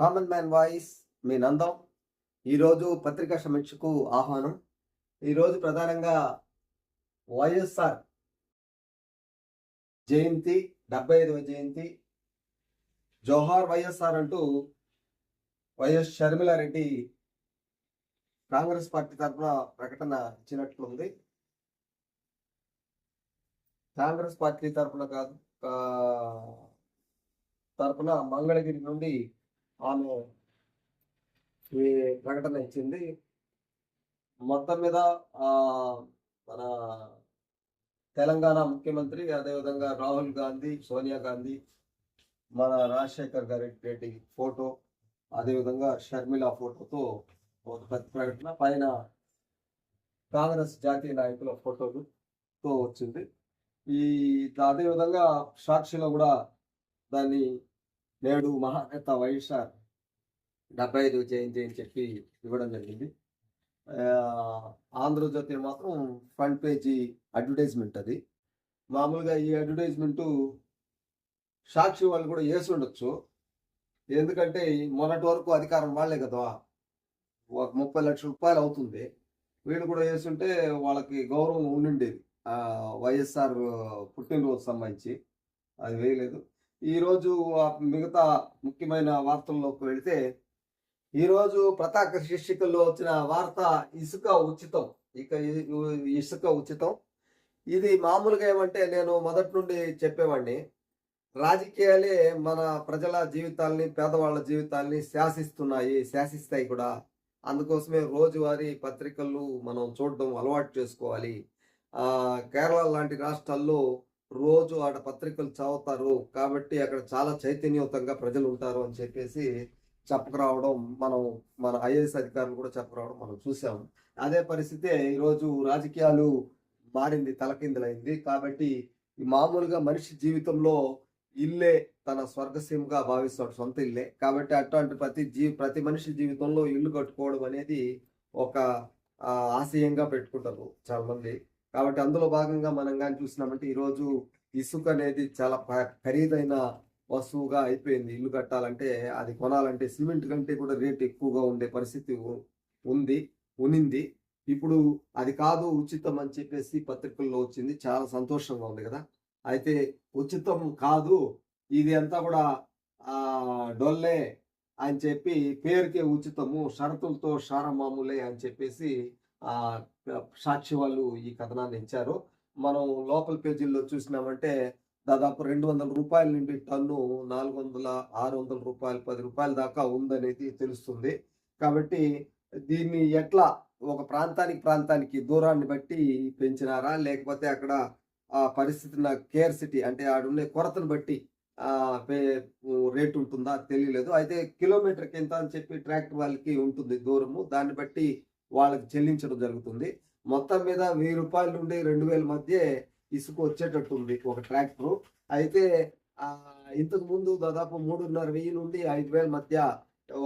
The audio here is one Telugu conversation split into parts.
కామన్ మ్యాన్ వాయిస్ మీ నందం. ఈరోజు పత్రికా సమీక్షకు ఆహ్వానం. ఈరోజు ప్రధానంగా వైఎస్ఆర్ జయంతి డెబ్బై ఐదవ జయంతి. జోహార్ వైఎస్ఆర్ అంటూ వైఎస్ షర్మిలారెడ్డి కాంగ్రెస్ పార్టీ తరఫున ప్రకటన ఇచ్చినట్లుంది కాంగ్రెస్ పార్టీ తరఫున కాదు తరఫున తరపున మంగళగిరి నుండి ఆమె ఈ ప్రకటన ఇచ్చింది. మొత్తం మీద మన తెలంగాణ ముఖ్యమంత్రి అదేవిధంగా రాహుల్ గాంధీ సోనియా గాంధీ మన రాజశేఖర్ గారి రెడ్డి ఫోటో అదేవిధంగా షర్మిల ఫోటోతో ఒక ప్రతి ప్రకటన. పైన కాంగ్రెస్ జాతీయ నాయకుల ఫోటోలతో వచ్చింది. ఈ అదేవిధంగా సాక్షిలో కూడా దాన్ని నేడు మహానేత వైఎస్ఆర్ డెబ్బై ఐదు జయంతి అని చెప్పి ఇవ్వడం జరిగింది. ఆంధ్రజ్యోతి మాత్రం ఫ్రంట్ పేజీ అడ్వర్టైజ్మెంట్ అది. మామూలుగా ఈ అడ్వర్టైజ్మెంట్ సాక్షి వాళ్ళు కూడా వేసి ఉండొచ్చు. ఎందుకంటే మొన్నటి వరకు అధికారం వాళ్ళే కదా. ఒక ముప్పై లక్షల రూపాయలు అవుతుంది. వీళ్ళు కూడా వేస్తుంటే వాళ్ళకి గౌరవం ఉండిండేది. వైఎస్ఆర్ పుట్టినరోజు సంబంధించి. అది వేయలేదు. ఈరోజు మిగతా ముఖ్యమైన వార్తల్లోకి వెళితే ఈరోజు ప్రతాక శీర్షికల్లో వచ్చిన వార్త ఇసుక ఉచితం. ఇక ఇసుక ఉచితం. ఇది మామూలుగా ఏమంటే నేను మొదటి నుండి చెప్పేవాడిని రాజకీయాలే మన ప్రజల జీవితాల్ని పేదవాళ్ళ జీవితాల్ని శాసిస్తున్నాయి శాసిస్తాయి కూడా. అందుకోసమే రోజువారీ పత్రికలు మనం చూడడం అలవాటు చేసుకోవాలి. కేరళ లాంటి రాష్ట్రాల్లో రోజు ఆడ పత్రికలు చదువుతారు. కాబట్టి అక్కడ చాలా చైతన్యవంతంగా ప్రజలు ఉంటారు అని చెప్పేసి చెప్పకరావడం మనం మన ఐఏఎస్ అధికారులు కూడా చెప్పకరావడం మనం చూసాం. అదే పరిస్థితే ఈరోజు రాజకీయాలు మారింది తలకిందులైంది. కాబట్టి మామూలుగా మనిషి జీవితంలో ఇల్లే తన స్వర్గసీమగా భావిస్తాడు సొంత ఇల్లే. కాబట్టి అటువంటి ప్రతి జీ ప్రతి మనిషి జీవితంలో ఇల్లు కట్టుకోవడం అనేది ఒక ఆశయంగా పెట్టుకుంటారు చాలామంది. కాబట్టి అందులో భాగంగా మనం కానీ చూసినామంటే ఈరోజు ఇసుక అనేది చాలా ఖరీదైన వస్తువుగా అయిపోయింది. ఇల్లు కట్టాలంటే అది కొనాలంటే సిమెంట్ కంటే కూడా రేట్ ఎక్కువగా ఉండే పరిస్థితి ఉంది ఉనింది. ఇప్పుడు అది కాదు ఉచితం అని చెప్పేసి పత్రికల్లో వచ్చింది. చాలా సంతోషంగా ఉంది కదా. అయితే ఉచితం కాదు ఇది అంతా కూడా ఆ డొల్లే అని చెప్పి పేరుకే ఉచితము షరతులతో షారమాములే అని చెప్పేసి సాక్షి వాళ్ళు ఈ కథనాన్ని ఇచ్చారు. మనం లోకల్ పేజీల్లో చూసినామంటే దాదాపు రెండు వందల రూపాయల నుండి టన్ను నాలుగు వందల ఆరు వందల రూపాయలు పది రూపాయల దాకా ఉందనేది తెలుస్తుంది. కాబట్టి దీన్ని ఎట్లా ఒక ప్రాంతానికి ప్రాంతానికి దూరాన్ని బట్టి పెంచినారా? లేకపోతే అక్కడ ఆ పరిస్థితిని కేర్ సిటీ అంటే ఆడుండే కొరతను బట్టి పే- రేట్ ఉంటుందా? తెలియలేదు. అయితే కిలోమీటర్కి ఎంత అని చెప్పి ట్రాక్టర్ వాళ్ళకి ఉంటుంది దూరము. దాన్ని బట్టి వాళ్ళకి చెల్లించడం జరుగుతుంది. మొత్తం మీద వెయ్యి రూపాయల నుండి రెండు వేల మధ్య ఇసుక వచ్చేటట్టు ఉంది ఒక ట్రాక్టర్. అయితే ఇంతకు ముందు దాదాపు మూడున్నర వెయ్యి నుండి ఐదు వేల మధ్య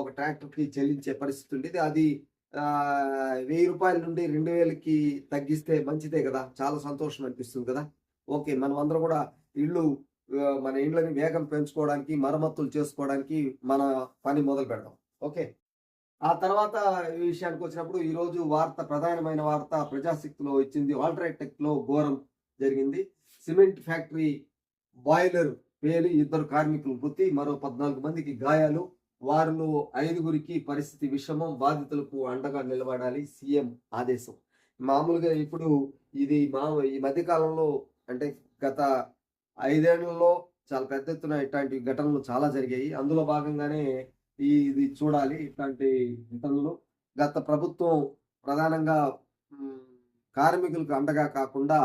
ఒక ట్రాక్టర్కి చెల్లించే పరిస్థితి ఉండేది. అది వెయ్యి రూపాయల నుండి రెండు వేలకి తగ్గిస్తే మంచిదే కదా. చాలా సంతోషం అనిపిస్తుంది కదా. ఓకే మనం అందరం కూడా ఇళ్ళు మన ఇండ్లని వేగం పెంచుకోవడానికి మరమ్మతులు చేసుకోవడానికి మన పని మొదలు పెడదాం ఓకే. ఆ తర్వాత ఈ విషయానికి వచ్చినప్పుడు ఈరోజు వార్త ప్రధానమైన వార్త ప్రజాశక్తిలో ఇచ్చింది ఆల్ట్రాటెక్లో ఘోరం జరిగింది. సిమెంట్ ఫ్యాక్టరీ బాయిలర్ పేలి ఇద్దరు కార్మికులు మృతి మరో పద్నాలుగు మందికి గాయాలు. వారిలో ఐదుగురికి పరిస్థితి విషమం బాధితులకు అండగా నిలబడాలి సీఎం ఆదేశం. మామూలుగా ఇప్పుడు ఇది మా ఈ మధ్యకాలంలో అంటే గత ఐదేళ్ళలో చాలా పెద్ద ఎత్తున ఇట్లాంటి ఘటనలు చాలా జరిగాయి. అందులో భాగంగానే ఇది చూడాలి ఇట్లాంటి ఘటనలు గత ప్రభుత్వం ప్రధానంగా కార్మికులకు అండగా కాకుండా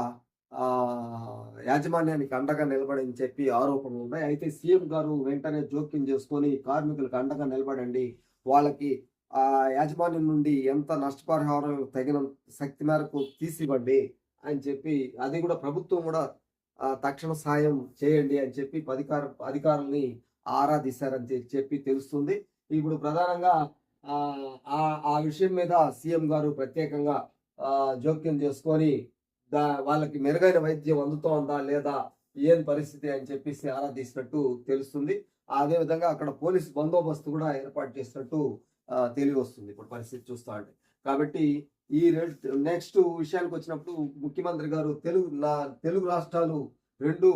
యాజమాన్యానికి అండగా నిలబడని చెప్పి ఆరోపణలు ఉన్నాయి. అయితే సీఎం గారు వెంటనే జోక్యం చేసుకొని కార్మికులకు అండగా నిలబడండి. వాళ్ళకి ఆ యాజమాన్యం నుండి ఎంత నష్టపరిహారం తగిన శక్తి మేరకు తీసివ్వండి అని చెప్పి అది కూడా ప్రభుత్వం కూడా తక్షణ సాయం చేయండి అని చెప్పి అధికార అధికారుల్ని ఆరాధిస్తారని చెప్పి తెలుస్తుంది. ఇప్పుడు ప్రధానంగా ఆ ఆ- విషయం మీద సీఎం గారు ప్రత్యేకంగా ఆ, జోక్యం చేసుకొని దా వాళ్ళకి మెరుగైన వైద్యం అందుతోందా లేదా ఏం పరిస్థితి అని చెప్పేసి ఆరా తీసినట్టు తెలుస్తుంది. అదే విధంగా అక్కడ పోలీస్ బందోబస్తు కూడా ఏర్పాటు చేసినట్టు తెలియవస్తుంది. తెలివి వస్తుంది ఇప్పుడు పరిస్థితి చూస్తా అంటే కాబట్టి ఈ నెక్స్ట్ విషయానికి వచ్చినప్పుడు ముఖ్యమంత్రి గారు తెలుగు నా తెలుగు రాష్ట్రాలు రెండు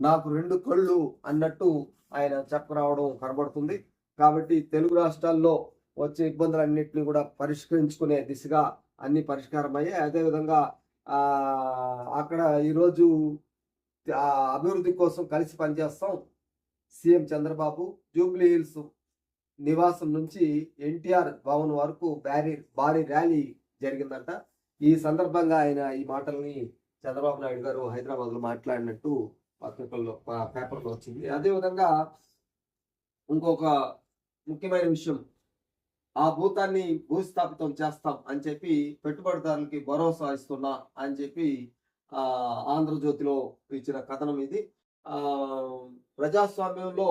నాకు రెండు కళ్ళు అన్నట్టు ఆయన చెప్పరావడం కనబడుతుంది. కాబట్టి తెలుగు రాష్ట్రాల్లో వచ్చే ఇబ్బందులన్నింటినీ కూడా పరిష్కరించుకునే దిశగా అన్ని పరిష్కారం అయ్యాయి అదేవిధంగా అక్కడ ఈరోజు అభివృద్ధి కోసం కలిసి పనిచేస్తాం సీఎం చంద్రబాబు. జూబ్లీ హిల్స్ నివాసం నుంచి ఎన్టీఆర్ భవన్ వరకు భారీ భారీ ర్యాలీ జరిగిందంట. ఈ సందర్భంగా ఆయన ఈ మాటల్ని చంద్రబాబు నాయుడు గారు హైదరాబాద్లో మాట్లాడినట్టు పత్రికల్లో పేపర్లో వచ్చింది. అదేవిధంగా ఇంకొక ముఖ్యమైన విషయం. ఆ భూతాన్ని భూస్థాపితం చేస్తాం అని చెప్పి పెట్టుబడిదారులకి భరోసా ఇస్తున్నా అని చెప్పి ఆ ఆంధ్రజ్యోతిలో ఇచ్చిన కథనం ఇది. ఆ ప్రజాస్వామ్యంలో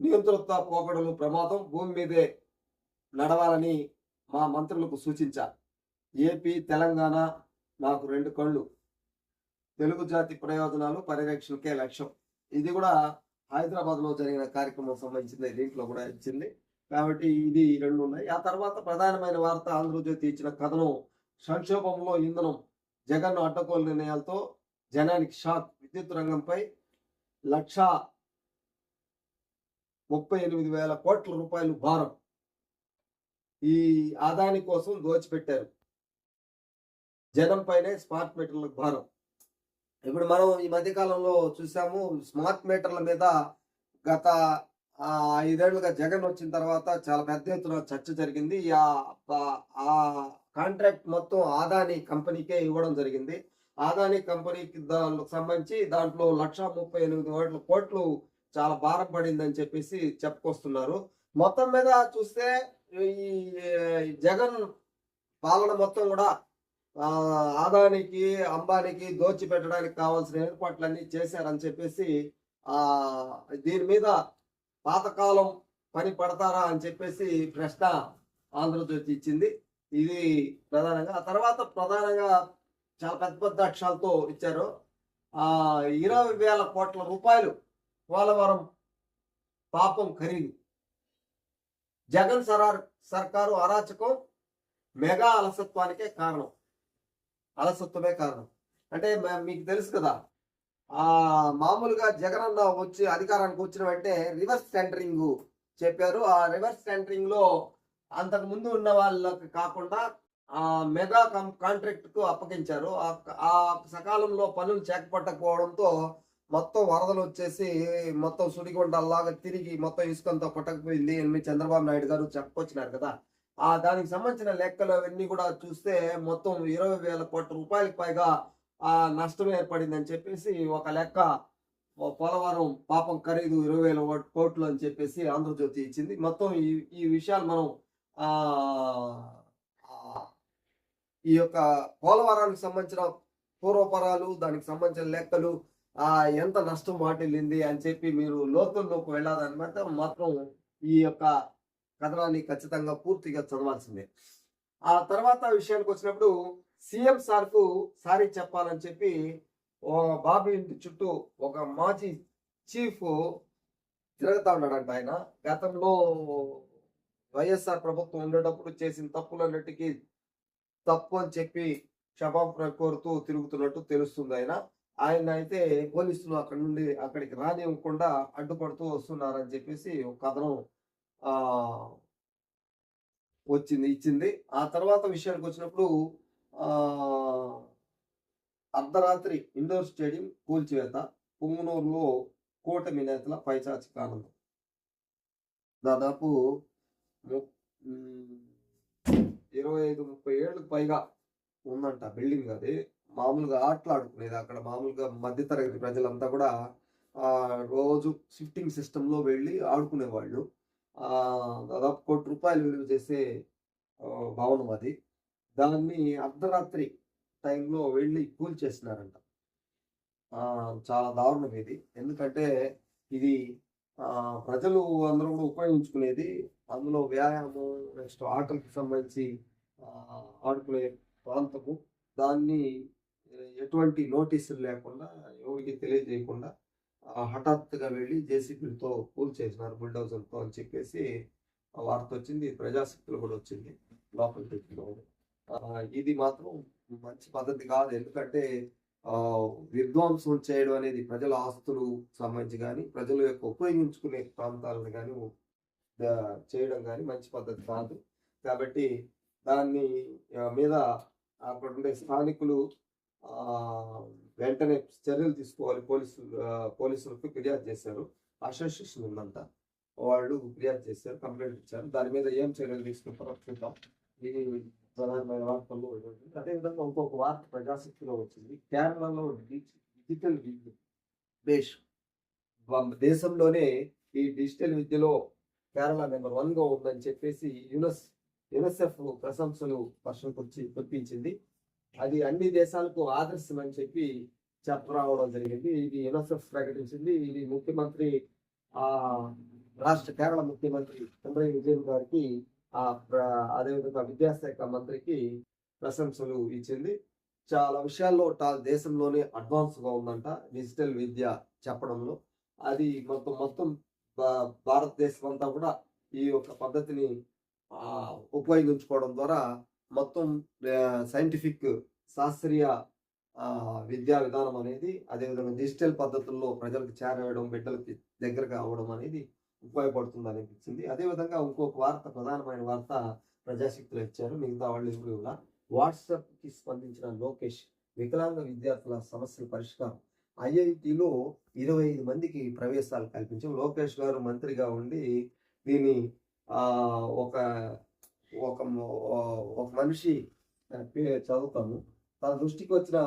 నియంత్రిత పోకడలు ప్రమాదం భూమి మీదే నడవాలని మా మంత్రులకు సూచించారు ఏపీ తెలంగాణ నాకు రెండు కళ్ళు. తెలుగు జాతి ప్రయోజనాలు పరిరక్షణకే లక్ష్యం. ఇది కూడా హైదరాబాద్లో జరిగిన కార్యక్రమం సంబంధించింది దీంట్లో కూడా ఇచ్చింది. కాబట్టి ఇది రెండు ఉన్నాయి. ఆ తర్వాత ప్రధానమైన వార్త ఆంధ్రజ్యోతి ఇచ్చిన కథనం సంక్షోభంలో ఇంధనం జగన్ అడ్డగోలు నిర్ణయాలతో జనానికి షాక్ విద్యుత్ రంగంపై లక్ష ముప్పై ఎనిమిది వేల కోట్ల రూపాయలు భారం. ఈ ఆదాని కోసం దోచిపెట్టారు. జనం పైనే స్మార్ట్ మీటర్లకు భారం. ఇప్పుడు మనం ఈ మధ్య కాలంలో చూసాము స్మార్ట్ మీటర్ల మీద గత ఐదేళ్ళుగా జగన్ వచ్చిన తర్వాత చాలా పెద్ద ఎత్తున చర్చ జరిగింది. ఆ ఆ- కాంట్రాక్ట్ మొత్తం ఆదాని కంపెనీకే ఇవ్వడం జరిగింది. ఆదాని కంపెనీకి దానికి సంబంధించి దాంట్లో లక్ష ముప్పై ఎనిమిది కోట్ల కోట్లు చాలా భారం పడిందని చెప్పేసి చెప్పుకొస్తున్నారు. మొత్తం మీద చూస్తే ఈ జగన్ పాలన మొత్తం కూడా ఆదానికి అంబానికి దోచి పెట్టడానికి కావాల్సిన ఏర్పాట్లన్నీ చేశారని చెప్పేసి ఆ దీని మీద పాతకాలం పని పడతారా అని చెప్పేసి ప్రశ్న ఆంధ్రజ్యోతి ఇచ్చింది. ఇది ప్రధానంగా ఆ తర్వాత ప్రధానంగా చాలా పెద్ద పెద్ద అక్షరాలతో ఇచ్చారు. ఆ ఇరవై వేల కోట్ల రూపాయలు పోలవరం పాపం ఖరీదు. జగన్ సరార్ సర్కారు అరాచకం మెగా అలసత్వానికే కారణం. అలసత్వమే కారణం. అంటే మీకు తెలుసు కదా ఆ మామూలుగా జగన్ అన్న వచ్చి అధికారానికి వచ్చిన వెంటనే రివర్స్ టెండరింగ్ చెప్పారు. ఆ రివర్స్ టెండరింగ్లో అంతకు ముందు ఉన్న వాళ్ళకి కాకుండా ఆ మెగా కాంట్రాక్ట్కు అప్పగించారు. ఆ సకాలంలో పనులు చేకపట్టకపోవడంతో మొత్తం వరదలు వచ్చేసి మొత్తం సుడిగుండల్లాగా తిరిగి మొత్తం ఇసుకంతా పట్టకపోయింది అని చంద్రబాబు నాయుడు గారు చెప్పుకొచ్చినారు కదా. ఆ దానికి సంబంధించిన లెక్కలు అవన్నీ కూడా చూస్తే మొత్తం ఇరవై వేల కోట్ల రూపాయలకు పైగా ఆ నష్టం ఏర్పడింది అని చెప్పేసి ఒక లెక్క. పోలవరం పాపం ఖరీదు ఇరవై వేల కోట్లు అని చెప్పేసి ఆంధ్రజ్యోతి ఇచ్చింది. మొత్తం ఈ ఈ విషయాలు మనం ఆ ఈ యొక్క పోలవరానికి సంబంధించిన పూర్వపరాలు దానికి సంబంధించిన లెక్కలు ఆ ఎంత నష్టం వాటిల్లింది అని చెప్పి మీరు లోతుల్లోకి మాత్రం మాత్రం ఈ యొక్క కథనాన్ని ఖచ్చితంగా పూర్తిగా చదవాల్సిందే. ఆ తర్వాత విషయానికి వచ్చినప్పుడు సీఎం సార్కు సారీ చెప్పాలని చెప్పి ఓ బాబు ఇంటి చుట్టూ ఒక మాజీ చీఫ్ తిరగతా ఉన్నాడంట ఆయన. గతంలో వైఎస్ఆర్ ప్రభుత్వం ఉండేటప్పుడు చేసిన తప్పులన్నిటికీ తప్పు అని చెప్పి క్షమాపణ కోరుతూ తిరుగుతున్నట్టు తెలుస్తుంది ఆయన. ఆయన అయితే పోలీసులు అక్కడ నుండి అక్కడికి రానివ్వకుండా అడ్డుపడుతూ వస్తున్నారని చెప్పేసి ఒక కథనం వచ్చింది ఇచ్చింది. ఆ తర్వాత విషయానికి వచ్చినప్పుడు అర్ధరాత్రి ఇండోర్ స్టేడియం కూల్చివేత పుంగనూరులో కూటమి నేతల పైచాచి ఆనందం. దాదాపు ఇరవై ఐదు ముప్పై ఏళ్ళకు పైగా ఉందంట బిల్డింగ్ అది. మామూలుగా ఆటలు ఆడుకునేది. అక్కడ మామూలుగా మధ్యతరగతి ప్రజలంతా కూడా రోజు షిఫ్టింగ్ సిస్టంలో వెళ్ళి ఆడుకునేవాళ్ళు. దాదాపు కోటి రూపాయలు విలువ చేసే భవనం అది. దాన్ని అర్ధరాత్రి టైంలో వెళ్ళి కూల్ చేసినారంట. చాలా దారుణం ఇది. ఎందుకంటే ఇది ప్రజలు అందరూ కూడా ఉపయోగించుకునేది అందులో వ్యాయామం నెక్స్ట్ ఆటలకు సంబంధించి ఆడుకునే ప్రాంతము. దాన్ని ఎటువంటి నోటీసులు లేకుండా ఎవరికి తెలియజేయకుండా హఠాత్తుగా వెళ్ళి జేసీబీలతో కూల్ చేసినారు బుల్డోజర్తో అని చెప్పేసి వార్త వచ్చింది ప్రజాశక్తులు కూడా వచ్చింది లోపలికి ఇది మాత్రం మంచి పద్ధతి కాదు. ఎందుకంటే విధ్వంసం చేయడం అనేది ప్రజల ఆస్తులు సంబంధించి కానీ ప్రజల యొక్క ఉపయోగించుకునే ప్రాంతాలను కానీ చేయడం కానీ మంచి పద్ధతి కాదు. కాబట్టి దాన్ని మీద అక్కడ ఉండే స్థానికులు వెంటనే చర్యలు తీసుకోవాలి. పోలీసులు పోలీసులకు ఫిర్యాదు చేశారు. అసోసియేషన్ ఉందంట వాళ్ళు ఫిర్యాదు చేశారు కంప్లైంట్ ఇచ్చారు. దాని మీద ఏం చర్యలు తీసుకుంటారో చూద్దాం. ఇది ప్రధానమైన వార్తల్లో అదేవిధంగా ఇంకొక వార్త ప్రజాశక్తిలో వచ్చింది. కేరళలో డిజిటల్ విద్య దేశ్ దేశంలోనే ఈ డిజిటల్ విద్యలో కేరళ నెంబర్ వన్గా ఉందని చెప్పేసి యునెస్ యునెసెఫ్ ప్రశంసలు వర్షం కుర్చి కురిపించింది. అది అన్ని దేశాలకు ఆదర్శం అని చెప్పి చెప్పరావడం జరిగింది. ఇది ఎన్ఎస్ఎఫ్ ప్రకటించింది. ఇది ముఖ్యమంత్రి ఆ రాష్ట్ర కేరళ ముఖ్యమంత్రి పినరయి విజయన్ గారికి ఆ అదేవిధంగా విద్యాశాఖ మంత్రికి ప్రశంసలు ఇచ్చింది. చాలా విషయాల్లో దేశంలోనే అడ్వాన్స్గా ఉందంట డిజిటల్ విద్య చెప్పడంలో. అది మొత్తం మొత్తం భా- భారతదేశం అంతా కూడా ఈ యొక్క పద్ధతిని ఉపయోగించుకోవడం ద్వారా మొత్తం సైంటిఫిక్ శాస్త్రీయ విద్యా విధానం అనేది అదేవిధంగా డిజిటల్ పద్ధతుల్లో ప్రజలకు చేరవేయడం బిడ్డలకి దగ్గరగా అవ్వడం అనేది ఉపయోగపడుతుంది అనిపించింది అదేవిధంగా ఇంకొక వార్త ప్రధానమైన వార్త ప్రజాశక్తిలో ఇచ్చారు. మిగతా వాళ్ళు ఎవరు కూడా స్పందించిన లోకేష్ వికలాంగ విద్యార్థుల సమస్యల పరిష్కారం. ఐఐటిలో ఇరవై ఐదు మందికి ప్రవేశాలు కల్పించాం లోకేష్ గారు మంత్రిగా ఉండి దీన్ని ఒక ఒక ఒక మనిషి పే- చదువుతాము. తన దృష్టికి వచ్చిన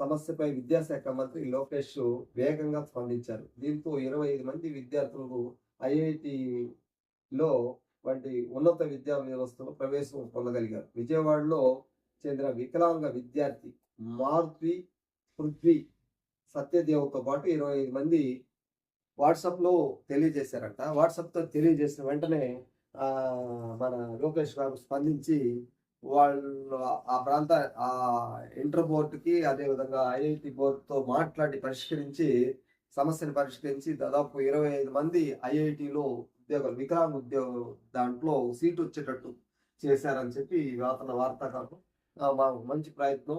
సమస్యపై విద్యాశాఖ మంత్రి లోకేష్ వేగంగా స్పందించారు. దీంతో ఇరవై ఐదు మంది విద్యార్థులు ఐఐటిలో వంటి ఉన్నత విద్యా వ్యవస్థలో ప్రవేశం పొందగలిగారు. విజయవాడలో చెందిన వికలాంగ విద్యార్థి మారుతి పృథ్వీ సత్యదేవ్తో పాటు ఇరవై ఐదు మంది వాట్సాప్లో తెలియజేశారంట. వాట్సాప్తో తెలియజేసిన వెంటనే మన లోకేష్ గారు స్పందించి వాళ్ళు ఆ ప్రాంత ఆ ఇంటర్ బోర్డుకి అదేవిధంగా ఐఐటి బోర్డుతో మాట్లాడి పరిష్కరించి సమస్యను పరిష్కరించి దాదాపు ఇరవై ఐదు మంది ఐఐటిలో ఉద్యోగాలు వికలాంగ ఉద్యోగ దాంట్లో సీటు వచ్చేటట్టు చేశారని చెప్పి వార్త వార్తాకారులు మంచి ప్రయత్నం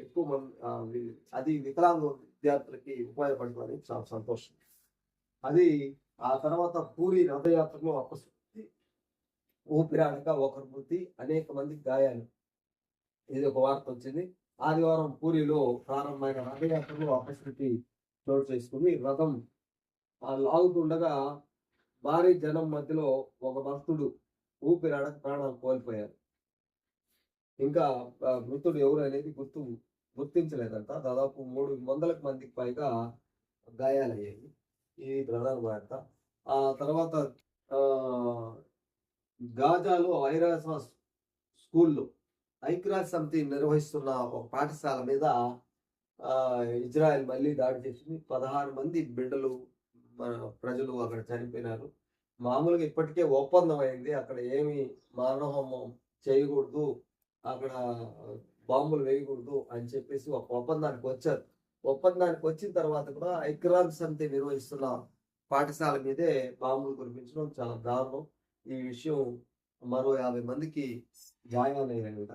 ఎక్కువ మంది అది వికలాంగ విద్యార్థులకి ఉపయోగపడుతుందని చాలా సంతోషం. అది ఆ తర్వాత పూరి రథయాత్రలో అపశృతి ఊపిరాడక ఒకరు మృతి అనేక మంది గాయాలు. ఇది ఒక వార్త వచ్చింది. ఆదివారం పూరిలో ప్రారంభమైన రథయాత్రలో అపశృతి చోటు చేసుకుంది. రథం లాగుతుండగా భారీ జనం మధ్యలో ఒక భక్తుడు ఊపిరాడక ప్రాణాలు కోల్పోయారు. ఇంకా మృతుడు ఎవరు అనేది గుర్తు గుర్తించలేదంట. దాదాపు మూడు వందల మందికి పైగా గాయాలయ్యాయి. ఇది ప్రధాన వార్త. ఆ తర్వాత గాజాలో ఐరాస స్కూల్లో ఐక్యరాజ్య సమితి నిర్వహిస్తున్న ఒక పాఠశాల మీద ఇజ్రాయెల్ మళ్ళీ దాడి చేసింది. పదహారు మంది బిడ్డలు ప్రజలు అక్కడ చనిపోయినారు. మామూలుగా ఇప్పటికే ఒప్పందం అయింది. అక్కడ ఏమి మానవహోమం చేయకూడదు. అక్కడ బాంబులు వేయకూడదు అని చెప్పేసి ఒక ఒప్పందానికి వచ్చారు. ఒప్పందానికి వచ్చిన తర్వాత కూడా ఐక్యరాజ్య సమితి నిర్వహిస్తున్న పాఠశాల మీదే బాంబులు కురిపించడం చాలా దారుణం. ఈ విషయం మరో యాభై మందికి జాయిన్ అయ్యారంట